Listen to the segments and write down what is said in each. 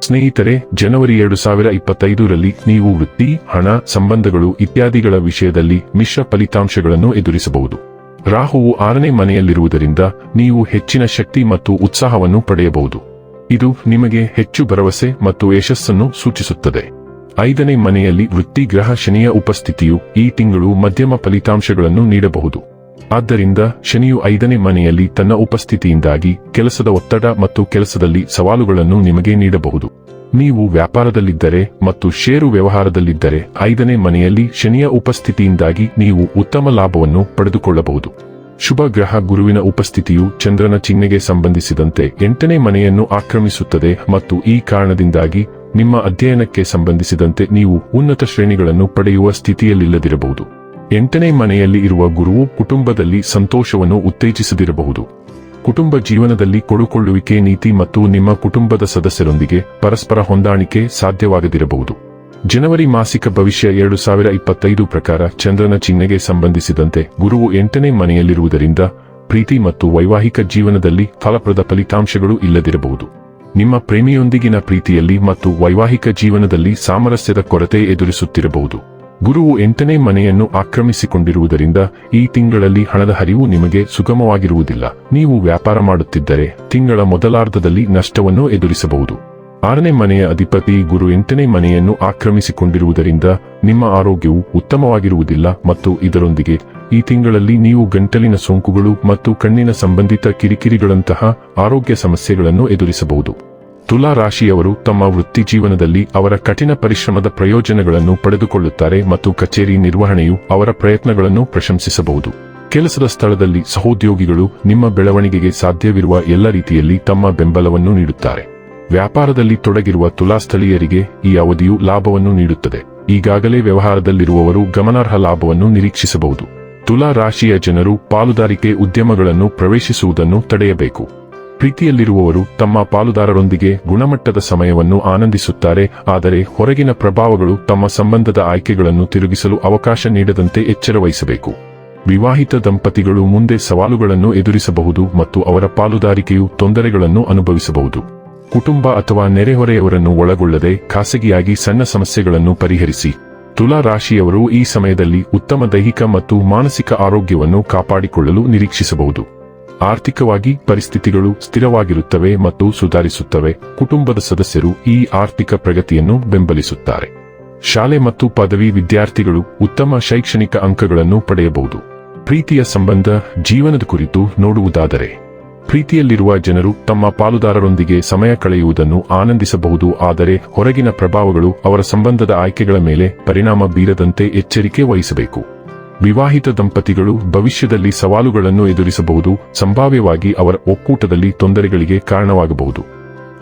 ಸ್ನೇಹಿತರೆ, ಜನವರಿ ಎರಡು ಸಾವಿರ ಇಪ್ಪತ್ತೈದರಲ್ಲಿ ನೀವು ವೃತ್ತಿ, ಹಣ, ಸಂಬಂಧಗಳು ಇತ್ಯಾದಿಗಳ ವಿಷಯದಲ್ಲಿ ಮಿಶ್ರ ಫಲಿತಾಂಶಗಳನ್ನು ಎದುರಿಸಬಹುದು. ರಾಹುವು ಆರನೇ ಮನೆಯಲ್ಲಿರುವುದರಿಂದ ನೀವು ಹೆಚ್ಚಿನ ಶಕ್ತಿ ಮತ್ತು ಉತ್ಸಾಹವನ್ನು ಪಡೆಯಬಹುದು. ಇದು ನಿಮಗೆ ಹೆಚ್ಚು ಭರವಸೆ ಮತ್ತು ಯಶಸ್ಸನ್ನು ಸೂಚಿಸುತ್ತದೆ. ಐದನೇ ಮನೆಯಲ್ಲಿ ವೃತ್ತಿ ಗ್ರಹ ಶನಿಯ ಉಪಸ್ಥಿತಿಯು ಈ ತಿಂಗಳು ಮಧ್ಯಮ ಫಲಿತಾಂಶಗಳನ್ನು ನೀಡಬಹುದು. ಆದ್ದರಿಂದ ಶನಿಯು ಐದನೇ ಮನೆಯಲ್ಲಿ ತನ್ನ ಉಪಸ್ಥಿತಿಯಿಂದಾಗಿ ಕೆಲಸದ ಒತ್ತಡ ಮತ್ತು ಕೆಲಸದಲ್ಲಿ ಸವಾಲುಗಳನ್ನು ನಿಮಗೆ ನೀಡಬಹುದು. ನೀವು ವ್ಯಾಪಾರದಲ್ಲಿದ್ದರೆ ಮತ್ತು ಷೇರು ವ್ಯವಹಾರದಲ್ಲಿದ್ದರೆ ಐದನೇ ಮನೆಯಲ್ಲಿ ಶನಿಯ ಉಪಸ್ಥಿತಿಯಿಂದಾಗಿ ನೀವು ಉತ್ತಮ ಲಾಭವನ್ನು ಪಡೆದುಕೊಳ್ಳಬಹುದು. ಶುಭ ಗ್ರಹ ಗುರುವಿನ ಉಪಸ್ಥಿತಿಯು ಚಂದ್ರನ ಚಿಹ್ನೆಗೆ ಸಂಬಂಧಿಸಿದಂತೆ ಎಂಟನೇ ಮನೆಯನ್ನು ಆಕ್ರಮಿಸುತ್ತದೆ ಮತ್ತು ಈ ಕಾರಣದಿಂದಾಗಿ ನಿಮ್ಮ ಅಧ್ಯಯನಕ್ಕೆ ಸಂಬಂಧಿಸಿದಂತೆ ನೀವು ಉನ್ನತ ಶ್ರೇಣಿಗಳನ್ನು ಪಡೆಯುವ ಸ್ಥಿತಿಯಲ್ಲಿಲ್ಲದಿರಬಹುದು. ಎಂಟನೇ ಮನೆಯಲ್ಲಿ ಇರುವ ಗುರುವು ಕುಟುಂಬದಲ್ಲಿ ಸಂತೋಷವನ್ನು ಉತ್ತೇಜಿಸದಿರಬಹುದು. ಕುಟುಂಬ ಜೀವನದಲ್ಲಿ ಕೊಡುಕೊಳ್ಳುವಿಕೆ ನೀತಿ ಮತ್ತು ನಿಮ್ಮ ಕುಟುಂಬದ ಸದಸ್ಯರೊಂದಿಗೆ ಪರಸ್ಪರ ಹೊಂದಾಣಿಕೆ ಸಾಧ್ಯವಾಗದಿರಬಹುದು. ಜನವರಿ ಮಾಸಿಕ ಭವಿಷ್ಯ ಎರಡು ಸಾವಿರ ಇಪ್ಪತ್ತೈದು ಪ್ರಕಾರ ಚಂದ್ರನ ಚಿಹ್ನೆಗೆ ಸಂಬಂಧಿಸಿದಂತೆ ಗುರುವು ಎಂಟನೇ ಮನೆಯಲ್ಲಿರುವುದರಿಂದ ಪ್ರೀತಿ ಮತ್ತು ವೈವಾಹಿಕ ಜೀವನದಲ್ಲಿ ಫಲಪ್ರದ ಫಲಿತಾಂಶಗಳು ಇಲ್ಲದಿರಬಹುದು. ನಿಮ್ಮ ಪ್ರೇಮಿಯೊಂದಿಗಿನ ಪ್ರೀತಿಯಲ್ಲಿ ಮತ್ತು ವೈವಾಹಿಕ ಜೀವನದಲ್ಲಿ ಸಾಮರಸ್ಯದ ಕೊರತೆ ಎದುರಿಸುತ್ತಿರಬಹುದು. ಗುರುವು ಎಂಟನೇ ಮನೆಯನ್ನು ಆಕ್ರಮಿಸಿಕೊಂಡಿರುವುದರಿಂದ ಈ ತಿಂಗಳಲ್ಲಿ ಹಣದ ಹರಿವು ನಿಮಗೆ ಸುಗಮವಾಗಿರುವುದಿಲ್ಲ. ನೀವು ವ್ಯಾಪಾರ ಮಾಡುತ್ತಿದ್ದರೆ ತಿಂಗಳ ಮೊದಲಾರ್ಧದಲ್ಲಿ ನಷ್ಟವನ್ನು ಎದುರಿಸಬಹುದು. ಆರನೇ ಮನೆಯ ಅಧಿಪತಿ ಗುರು ಎಂಟನೇ ಮನೆಯನ್ನು ಆಕ್ರಮಿಸಿಕೊಂಡಿರುವುದರಿಂದ ನಿಮ್ಮ ಆರೋಗ್ಯವು ಉತ್ತಮವಾಗಿರುವುದಿಲ್ಲ ಮತ್ತು ಇದರೊಂದಿಗೆ ಈ ತಿಂಗಳಲ್ಲಿ ನೀವು ಗಂಟಲಿನ ಸೋಂಕುಗಳು ಮತ್ತು ಕಣ್ಣಿನ ಸಂಬಂಧಿತ ಕಿರಿಕಿರಿಗಳಂತಹ ಆರೋಗ್ಯ ಸಮಸ್ಯೆಗಳನ್ನು ಎದುರಿಸಬಹುದು. ತುಲಾ ರಾಶಿಯವರು ತಮ್ಮ ವೃತ್ತಿ ಜೀವನದಲ್ಲಿ ಅವರ ಕಠಿಣ ಪರಿಶ್ರಮದ ಪ್ರಯೋಜನಗಳನ್ನು ಪಡೆದುಕೊಳ್ಳುತ್ತಾರೆ ಮತ್ತು ಕಚೇರಿ ನಿರ್ವಹಣೆಯು ಅವರ ಪ್ರಯತ್ನಗಳನ್ನು ಪ್ರಶಂಸಿಸಬಹುದು. ಕೆಲಸದ ಸ್ಥಳದಲ್ಲಿ ಸಹೋದ್ಯೋಗಿಗಳು ನಿಮ್ಮ ಬೆಳವಣಿಗೆಗೆ ಸಾಧ್ಯವಿರುವ ಎಲ್ಲ ರೀತಿಯಲ್ಲಿ ತಮ್ಮ ಬೆಂಬಲವನ್ನು ನೀಡುತ್ತಾರೆ. ವ್ಯಾಪಾರದಲ್ಲಿ ತೊಡಗಿರುವ ತುಲಾ ಸ್ಥಳೀಯರಿಗೆ ಈ ಅವಧಿಯು ಲಾಭವನ್ನು ನೀಡುತ್ತದೆ. ಈಗಾಗಲೇ ವ್ಯವಹಾರದಲ್ಲಿರುವವರು ಗಮನಾರ್ಹ ಲಾಭವನ್ನು ನಿರೀಕ್ಷಿಸಬಹುದು. ತುಲಾ ರಾಶಿಯ ಜನರು ಪಾಲುದಾರಿಕೆ ಉದ್ಯಮಗಳನ್ನು ಪ್ರವೇಶಿಸುವುದನ್ನು ತಡೆಯಬೇಕು. ಪ್ರೀತಿಯಲ್ಲಿರುವವರು ತಮ್ಮ ಪಾಲುದಾರರೊಂದಿಗೆ ಗುಣಮಟ್ಟದ ಸಮಯವನ್ನು ಆನಂದಿಸುತ್ತಾರೆ, ಆದರೆ ಹೊರಗಿನ ಪ್ರಭಾವಗಳು ತಮ್ಮ ಸಂಬಂಧದ ಆಯ್ಕೆಗಳನ್ನು ತಿರುಗಿಸಲು ಅವಕಾಶ ನೀಡದಂತೆ ಎಚ್ಚರ ವಹಿಸಬೇಕು. ವಿವಾಹಿತ ದಂಪತಿಗಳು ಮುಂದೆ ಸವಾಲುಗಳನ್ನು ಎದುರಿಸಬಹುದು ಮತ್ತು ಅವರ ಪಾಲುದಾರಿಕೆಯು ತೊಂದರೆಗಳನ್ನು ಅನುಭವಿಸಬಹುದು. ಕುಟುಂಬ ಅಥವಾ ನೆರೆಹೊರೆಯವರನ್ನು ಒಳಗೊಳ್ಳದೆ ಖಾಸಗಿಯಾಗಿ ಸಣ್ಣ ಸಮಸ್ಯೆಗಳನ್ನು ಪರಿಹರಿಸಿ. ತುಲಾ ರಾಶಿಯವರು ಈ ಸಮಯದಲ್ಲಿ ಉತ್ತಮ ದೈಹಿಕ ಮತ್ತು ಮಾನಸಿಕ ಆರೋಗ್ಯವನ್ನು ಕಾಪಾಡಿಕೊಳ್ಳಲು ನಿರೀಕ್ಷಿಸಬಹುದು. ಆರ್ಥಿಕವಾಗಿ ಪರಿಸ್ಥಿತಿಗಳು ಸ್ಥಿರವಾಗಿರುತ್ತವೆ ಮತ್ತು ಸುಧಾರಿಸುತ್ತವೆ. ಕುಟುಂಬದ ಸದಸ್ಯರು ಈ ಆರ್ಥಿಕ ಪ್ರಗತಿಯನ್ನು ಬೆಂಬಲಿಸುತ್ತಾರೆ. ಶಾಲೆ ಮತ್ತು ಪದವಿ ವಿದ್ಯಾರ್ಥಿಗಳು ಉತ್ತಮ ಶೈಕ್ಷಣಿಕ ಅಂಕಗಳನ್ನು ಪಡೆಯಬಹುದು. ಪ್ರೀತಿಯ ಸಂಬಂಧ ಜೀವನದ ಕುರಿತು ನೋಡುವುದಾದರೆ, ಪ್ರೀತಿಯಲ್ಲಿರುವ ಜನರು ತಮ್ಮ ಪಾಲುದಾರರೊಂದಿಗೆ ಸಮಯ ಕಳೆಯುವುದನ್ನು ಆನಂದಿಸಬಹುದು, ಆದರೆ ಹೊರಗಿನ ಪ್ರಭಾವಗಳು ಅವರ ಸಂಬಂಧದ ಆಯ್ಕೆಗಳ ಮೇಲೆ ಪರಿಣಾಮ ಬೀರದಂತೆ ಎಚ್ಚರಿಕೆ ವಹಿಸಬೇಕು. ವಿವಾಹಿತ ದಂಪತಿಗಳು ಭವಿಷ್ಯದಲ್ಲಿ ಸವಾಲುಗಳನ್ನು ಎದುರಿಸಬಹುದು, ಸಂಭಾವ್ಯವಾಗಿ ಅವರ ಒಕ್ಕೂಟದಲ್ಲಿ ತೊಂದರೆಗಳಿಗೆ ಕಾರಣವಾಗಬಹುದು.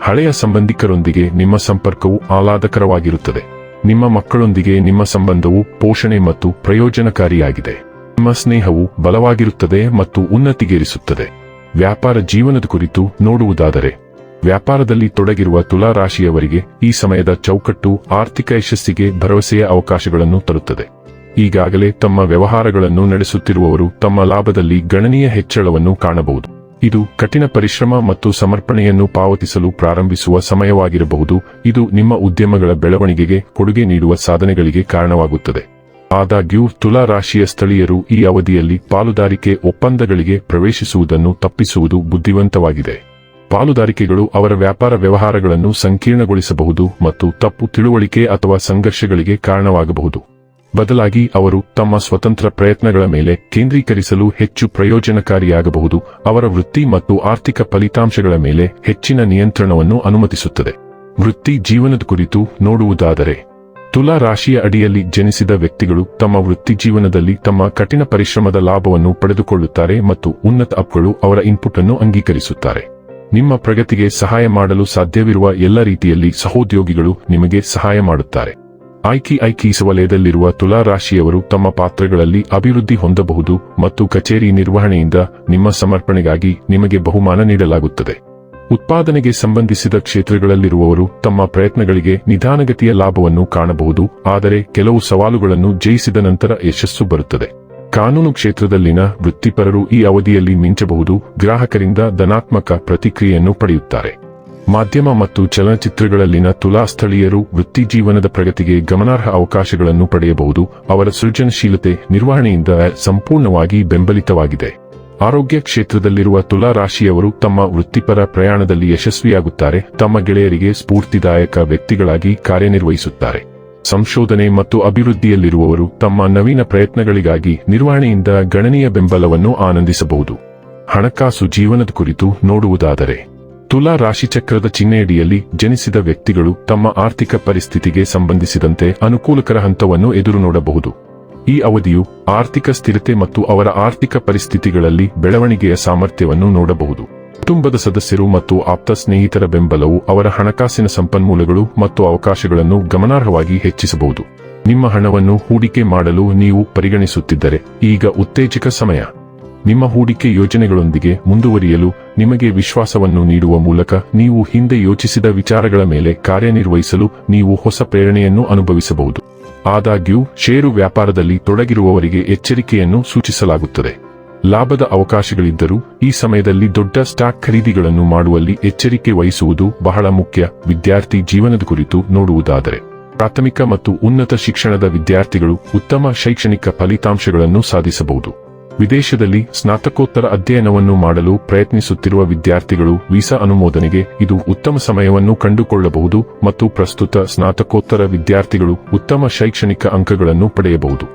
ಹಳೆಯ ಸಂಬಂಧಿಕರೊಂದಿಗೆ ನಿಮ್ಮ ಸಂಪರ್ಕವು ಆಹ್ಲಾದಕರವಾಗಿರುತ್ತದೆ. ನಿಮ್ಮ ಮಕ್ಕಳೊಂದಿಗೆ ನಿಮ್ಮ ಸಂಬಂಧವು ಪೋಷಣೆ ಮತ್ತು ಪ್ರಯೋಜನಕಾರಿಯಾಗಿದೆ. ನಿಮ್ಮ ಸ್ನೇಹವು ಬಲವಾಗಿರುತ್ತದೆ ಮತ್ತು ಉನ್ನತಿಗೇರಿಸುತ್ತದೆ. ವ್ಯಾಪಾರ ಜೀವನದ ಕುರಿತು ನೋಡುವುದಾದರೆ, ವ್ಯಾಪಾರದಲ್ಲಿ ತೊಡಗಿರುವ ತುಲಾ ರಾಶಿಯವರಿಗೆ ಈ ಸಮಯದ ಚೌಕಟ್ಟು ಆರ್ಥಿಕ ಯಶಸ್ಸಿಗೆ ಭರವಸೆಯ ಅವಕಾಶಗಳನ್ನು ತರುತ್ತದೆ. ಈಗಾಗಲೇ ತಮ್ಮ ವ್ಯವಹಾರಗಳನ್ನು ನಡೆಸುತ್ತಿರುವವರು ತಮ್ಮ ಲಾಭದಲ್ಲಿ ಗಣನೀಯ ಹೆಚ್ಚಳವನ್ನು ಕಾಣಬಹುದು. ಇದು ಕಠಿಣ ಪರಿಶ್ರಮ ಮತ್ತು ಸಮರ್ಪಣೆಯನ್ನು ಪಾವತಿಸಲು ಪ್ರಾರಂಭಿಸುವ ಸಮಯವಾಗಿರಬಹುದು. ಇದು ನಿಮ್ಮ ಉದ್ಯಮಗಳ ಬೆಳವಣಿಗೆಗೆ ಕೊಡುಗೆ ನೀಡುವ ಸಾಧನೆಗಳಿಗೆ ಕಾರಣವಾಗುತ್ತದೆ. ಆದಾಗ್ಯೂ, ತುಲಾ ರಾಶಿಯ ಸ್ಥಳೀಯರು ಈ ಅವಧಿಯಲ್ಲಿ ಪಾಲುದಾರಿಕೆ ಒಪ್ಪಂದಗಳಿಗೆ ಪ್ರವೇಶಿಸುವುದನ್ನು ತಪ್ಪಿಸುವುದು ಬುದ್ಧಿವಂತವಾಗಿದೆ. ಪಾಲುದಾರಿಕೆಗಳು ಅವರ ವ್ಯಾಪಾರ ವ್ಯವಹಾರಗಳನ್ನು ಸಂಕೀರ್ಣಗೊಳಿಸಬಹುದು ಮತ್ತು ತಪ್ಪು ತಿಳುವಳಿಕೆ ಅಥವಾ ಸಂಘರ್ಷಗಳಿಗೆ ಕಾರಣವಾಗಬಹುದು. ಬದಲಾಗಿ ಅವರು ತಮ್ಮ ಸ್ವತಂತ್ರ ಪ್ರಯತ್ನಗಳ ಮೇಲೆ ಕೇಂದ್ರೀಕರಿಸಲು ಹೆಚ್ಚು ಪ್ರಯೋಜನಕಾರಿಯಾಗಬಹುದು. ಅವರ ವೃತ್ತಿ ಮತ್ತು ಆರ್ಥಿಕ ಫಲಿತಾಂಶಗಳ ಮೇಲೆ ಹೆಚ್ಚಿನ ನಿಯಂತ್ರಣವನ್ನು ಅನುಮತಿಸುತ್ತದೆ. ವೃತ್ತಿ ಜೀವನದ ಕುರಿತು ನೋಡುವುದಾದರೆ, ತುಲಾ ರಾಶಿಯ ಅಡಿಯಲ್ಲಿ ಜನಿಸಿದ ವ್ಯಕ್ತಿಗಳು ತಮ್ಮ ವೃತ್ತಿ ಜೀವನದಲ್ಲಿ ತಮ್ಮ ಕಠಿಣ ಪರಿಶ್ರಮದ ಲಾಭವನ್ನು ಪಡೆದುಕೊಳ್ಳುತ್ತಾರೆ ಮತ್ತು ಉನ್ನತ ಅಪ್ಗಳು ಅವರ ಇನ್ಪುಟ್ ಅನ್ನು ಅಂಗೀಕರಿಸುತ್ತಾರೆ. ನಿಮ್ಮ ಪ್ರಗತಿಗೆ ಸಹಾಯ ಮಾಡಲು ಸಾಧ್ಯವಿರುವ ಎಲ್ಲ ರೀತಿಯಲ್ಲಿ ಸಹೋದ್ಯೋಗಿಗಳು ನಿಮಗೆ ಸಹಾಯ ಮಾಡುತ್ತಾರೆ. ಆಯ್ಕೆ ಐಕಿಸ ವಲಯದಲ್ಲಿರುವ ತುಲಾ ರಾಶಿಯವರು ತಮ್ಮ ಪಾತ್ರಗಳಲ್ಲಿ ಅಭಿವೃದ್ಧಿ ಹೊಂದಬಹುದು ಮತ್ತು ಕಚೇರಿ ನಿರ್ವಹಣೆಯಿಂದ ನಿಮ್ಮ ಸಮರ್ಪಣೆಗಾಗಿ ನಿಮಗೆ ಬಹುಮಾನ ನೀಡಲಾಗುತ್ತದೆ. ಉತ್ಪಾದನೆಗೆ ಸಂಬಂಧಿಸಿದ ಕ್ಷೇತ್ರಗಳಲ್ಲಿರುವವರು ತಮ್ಮ ಪ್ರಯತ್ನಗಳಿಗೆ ನಿಧಾನಗತಿಯ ಲಾಭವನ್ನು ಕಾಣಬಹುದು, ಆದರೆ ಕೆಲವು ಸವಾಲುಗಳನ್ನು ಜಯಿಸಿದ ನಂತರ ಯಶಸ್ಸು ಬರುತ್ತದೆ. ಕಾನೂನು ಕ್ಷೇತ್ರದಲ್ಲಿನ ವೃತ್ತಿಪರರು ಈ ಅವಧಿಯಲ್ಲಿ ಮಿಂಚಬಹುದು, ಗ್ರಾಹಕರಿಂದ ಧನಾತ್ಮಕ ಪ್ರತಿಕ್ರಿಯೆಯನ್ನು ಪಡೆಯುತ್ತಾರೆ. ಮಾಧ್ಯಮ ಮತ್ತು ಚಲನಚಿತ್ರಗಳಲ್ಲಿನ ತುಲಾ ಸ್ಥಳೀಯರು ವೃತ್ತಿಜೀವನದ ಪ್ರಗತಿಗೆ ಗಮನಾರ್ಹ ಅವಕಾಶಗಳನ್ನು ಪಡೆಯಬಹುದು. ಅವರ ಸೃಜನಶೀಲತೆ ನಿರ್ವಹಣೆಯಿಂದ ಸಂಪೂರ್ಣವಾಗಿ ಬೆಂಬಲಿತವಾಗಿದೆ. ಆರೋಗ್ಯ ಕ್ಷೇತ್ರದಲ್ಲಿರುವ ತುಲಾ ರಾಶಿಯವರು ತಮ್ಮ ವೃತ್ತಿಪರ ಪ್ರಯಾಣದಲ್ಲಿ ಯಶಸ್ವಿಯಾಗುತ್ತಾರೆ. ತಮ್ಮ ಗೆಳೆಯರಿಗೆ ಸ್ಫೂರ್ತಿದಾಯಕ ವ್ಯಕ್ತಿಗಳಾಗಿ ಕಾರ್ಯನಿರ್ವಹಿಸುತ್ತಾರೆ. ಸಂಶೋಧನೆ ಮತ್ತು ಅಭಿವೃದ್ಧಿಯಲ್ಲಿರುವವರು ತಮ್ಮ ನವೀನ ಪ್ರಯತ್ನಗಳಿಗಾಗಿ ನಿರ್ವಹಣೆಯಿಂದ ಗಣನೀಯ ಬೆಂಬಲವನ್ನು ಆನಂದಿಸಬಹುದು. ಹಣಕಾಸು ಜೀವನದ ಕುರಿತು ನೋಡುವುದಾದರೆ ತುಲಾ ರಾಶಿಚಕ್ರದ ಚಿಹ್ನೆಯಡಿಯಲ್ಲಿ ಜನಿಸಿದ ವ್ಯಕ್ತಿಗಳು ತಮ್ಮ ಆರ್ಥಿಕ ಪರಿಸ್ಥಿತಿಗೆ ಸಂಬಂಧಿಸಿದಂತೆ ಅನುಕೂಲಕರ ಹಂತವನ್ನು ಎದುರು ನೋಡಬಹುದು. ಈ ಅವಧಿಯು ಆರ್ಥಿಕ ಸ್ಥಿರತೆ ಮತ್ತು ಅವರ ಆರ್ಥಿಕ ಪರಿಸ್ಥಿತಿಗಳಲ್ಲಿ ಬೆಳವಣಿಗೆಯ ಸಾಮರ್ಥ್ಯವನ್ನು ನೋಡಬಹುದು. ಕುಟುಂಬದ ಸದಸ್ಯರು ಮತ್ತು ಆಪ್ತ ಸ್ನೇಹಿತರ ಬೆಂಬಲವು ಅವರ ಹಣಕಾಸಿನ ಸಂಪನ್ಮೂಲಗಳು ಮತ್ತು ಅವಕಾಶಗಳನ್ನು ಗಮನಾರ್ಹವಾಗಿ ಹೆಚ್ಚಿಸಬಹುದು. ನಿಮ್ಮ ಹಣವನ್ನು ಹೂಡಿಕೆ ಮಾಡಲು ನೀವು ಪರಿಗಣಿಸುತ್ತಿದ್ದರೆ, ಈಗ ಉತ್ತೇಜಕ ಸಮಯ. ನಿಮ್ಮ ಹೂಡಿಕೆ ಯೋಜನೆಗಳೊಂದಿಗೆ ಮುಂದುವರಿಯಲು ನಿಮಗೆ ವಿಶ್ವಾಸವನ್ನು ನೀಡುವ ಮೂಲಕ ನೀವು ಹಿಂದೆ ಯೋಚಿಸಿದ ವಿಚಾರಗಳ ಮೇಲೆ ಕಾರ್ಯನಿರ್ವಹಿಸಲು ನೀವು ಹೊಸ ಪ್ರೇರಣೆಯನ್ನು ಅನುಭವಿಸಬಹುದು. ಆದಾಗ್ಯೂ, ಷೇರು ವ್ಯಾಪಾರದಲ್ಲಿ ತೊಡಗಿರುವವರಿಗೆ ಎಚ್ಚರಿಕೆಯನ್ನು ಸೂಚಿಸಲಾಗುತ್ತದೆ. ಲಾಭದ ಅವಕಾಶಗಳಿದ್ದರೂ, ಈ ಸಮಯದಲ್ಲಿ ದೊಡ್ಡ ಸ್ಟಾಕ್ ಖರೀದಿಗಳನ್ನು ಮಾಡುವಲ್ಲಿ ಎಚ್ಚರಿಕೆ ವಹಿಸುವುದು ಬಹಳ ಮುಖ್ಯ. ವಿದ್ಯಾರ್ಥಿ ಜೀವನದ ಕುರಿತು ನೋಡುವುದಾದರೆ, ಪ್ರಾಥಮಿಕ ಮತ್ತು ಉನ್ನತ ಶಿಕ್ಷಣದ ವಿದ್ಯಾರ್ಥಿಗಳು ಉತ್ತಮ ಶೈಕ್ಷಣಿಕ ಫಲಿತಾಂಶಗಳನ್ನು ಸಾಧಿಸಬಹುದು. ವಿದೇಶದಲ್ಲಿ ಸ್ನಾತಕೋತ್ತರ ಅಧ್ಯಯನವನ್ನು ಮಾಡಲು ಪ್ರಯತ್ನಿಸುತ್ತಿರುವ ವಿದ್ಯಾರ್ಥಿಗಳು ವೀಸಾ ಅನುಮೋದನೆಗೆ ಇದು ಉತ್ತಮ ಸಮಯವನ್ನು ಕಂಡುಕೊಳ್ಳಬಹುದು ಮತ್ತು ಪ್ರಸ್ತುತ ಸ್ನಾತಕೋತ್ತರ ವಿದ್ಯಾರ್ಥಿಗಳು ಉತ್ತಮ ಶೈಕ್ಷಣಿಕ ಅಂಕಗಳನ್ನು ಪಡೆಯಬಹುದು.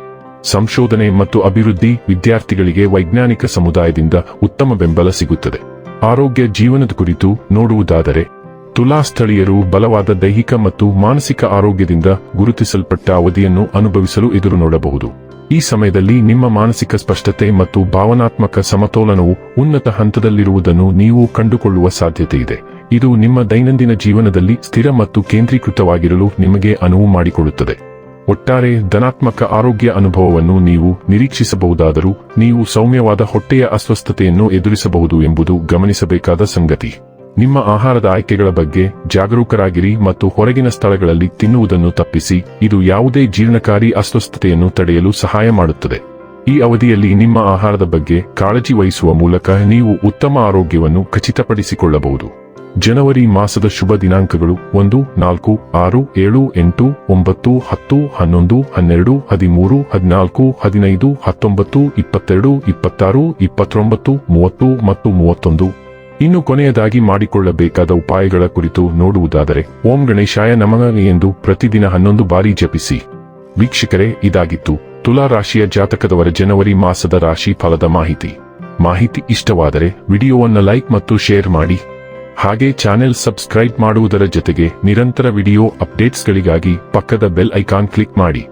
ಸಂಶೋಧನೆ ಮತ್ತು ಅಭಿವೃದ್ಧಿ ವಿದ್ಯಾರ್ಥಿಗಳಿಗೆ ವೈಜ್ಞಾನಿಕ ಸಮುದಾಯದಿಂದ ಉತ್ತಮ ಬೆಂಬಲ ಸಿಗುತ್ತದೆ. ಆರೋಗ್ಯ ಜೀವನದ ಕುರಿತು ನೋಡುವುದಾದರೆ ತುಲಾ ಸ್ಥಳೀಯರು ಬಲವಾದ ದೈಹಿಕ ಮತ್ತು ಮಾನಸಿಕ ಆರೋಗ್ಯದಿಂದ ಗುರುತಿಸಲ್ಪಟ್ಟ ಅವಧಿಯನ್ನು ಅನುಭವಿಸಲು ಎದುರು ನೋಡಬಹುದು. ಈ ಸಮಯದಲ್ಲಿ ನಿಮ್ಮ ಮಾನಸಿಕ ಸ್ಪಷ್ಟತೆ ಮತ್ತು ಭಾವನಾತ್ಮಕ ಸಮತೋಲನವು ಉನ್ನತ ಹಂತದಲ್ಲಿರುವುದನ್ನು ನೀವು ಕಂಡುಕೊಳ್ಳುವ ಸಾಧ್ಯತೆ ಇದೆ. ಇದು ನಿಮ್ಮ ದೈನಂದಿನ ಜೀವನದಲ್ಲಿ ಸ್ಥಿರ ಮತ್ತು ಕೇಂದ್ರೀಕೃತವಾಗಿರಲು ನಿಮಗೆ ಅನುವು ಮಾಡಿಕೊಡುತ್ತದೆ. ಒಟ್ಟಾರೆ ಧನಾತ್ಮಕ ಆರೋಗ್ಯ ಅನುಭವವನ್ನು ನೀವು ನಿರೀಕ್ಷಿಸಬಹುದಾದರೂ, ನೀವು ಸೌಮ್ಯವಾದ ಹೊಟ್ಟೆಯ ಅಸ್ವಸ್ಥತೆಯನ್ನು ಎದುರಿಸಬಹುದು ಎಂಬುದು ಗಮನಿಸಬೇಕಾದ ಸಂಗತಿ. ನಿಮ್ಮ ಆಹಾರದ ಆಯ್ಕೆಗಳ ಬಗ್ಗೆ ಜಾಗರೂಕರಾಗಿರಿ ಮತ್ತು ಹೊರಗಿನ ಸ್ಥಳಗಳಲ್ಲಿ ತಿನ್ನುವುದನ್ನು ತಪ್ಪಿಸಿ, ಇದು ಯಾವುದೇ ಜೀರ್ಣಕಾರಿ ಅಸ್ವಸ್ಥತೆಯನ್ನು ತಡೆಯಲು ಸಹಾಯ ಮಾಡುತ್ತದೆ. ಈ ಅವಧಿಯಲ್ಲಿ ನಿಮ್ಮ ಆಹಾರದ ಬಗ್ಗೆ ಕಾಳಜಿ ವಹಿಸುವ ಮೂಲಕ ನೀವು ಉತ್ತಮ ಆರೋಗ್ಯವನ್ನು ಖಚಿತಪಡಿಸಿಕೊಳ್ಳಬಹುದು. ಜನವರಿ ಮಾಸದ ಶುಭ ದಿನಾಂಕಗಳು ಒಂದು, ನಾಲ್ಕು, ಆರು, ಏಳು, ಎಂಟು, ಒಂಬತ್ತು, ಹತ್ತು, ಹನ್ನೊಂದು, ಹನ್ನೆರಡು, ಹದಿಮೂರು, ಹದಿನಾಲ್ಕು, ಹದಿನೈದು, ಹತ್ತೊಂಬತ್ತು, ಇಪ್ಪತ್ತೆರಡು, ಇಪ್ಪತ್ತಾರು, ಇಪ್ಪತ್ತೊಂಬತ್ತು, ಮೂವತ್ತು ಮತ್ತು ಮೂವತ್ತೊಂದು. ಇನ್ನು ಕೊನೆಯದಾಗಿ ಮಾಡಿಕೊಳ್ಳಬೇಕಾದ ಉಪಾಯಗಳ ಕುರಿತು ನೋಡುವುದಾದರೆ, ಓಂ ಗಣೇಶಾಯ ನಮನ ಎಂದು ಪ್ರತಿದಿನ ಹನ್ನೊಂದು ಬಾರಿ ಜಪಿಸಿ. ವೀಕ್ಷಕರೇ, ಇದಾಗಿತ್ತು ತುಲಾ ರಾಶಿಯ ಜಾತಕದವರ ಜನವರಿ ಮಾಸದ ರಾಶಿ ಫಲದ ಮಾಹಿತಿ. ಮಾಹಿತಿ ಇಷ್ಟವಾದರೆ ವಿಡಿಯೋವನ್ನು ಲೈಕ್ ಮತ್ತು ಶೇರ್ ಮಾಡಿ. ಹಾಗೆ ಚಾನೆಲ್ ಸಬ್ಸ್ಕ್ರೈಬ್ ಮಾಡುವುದರ ಜೊತೆಗೆ ನಿರಂತರ ವಿಡಿಯೋ ಅಪ್ಡೇಟ್ಸ್ಗಳಿಗಾಗಿ ಪಕ್ಕದ ಬೆಲ್ ಐಕಾನ್ ಕ್ಲಿಕ್ ಮಾಡಿ.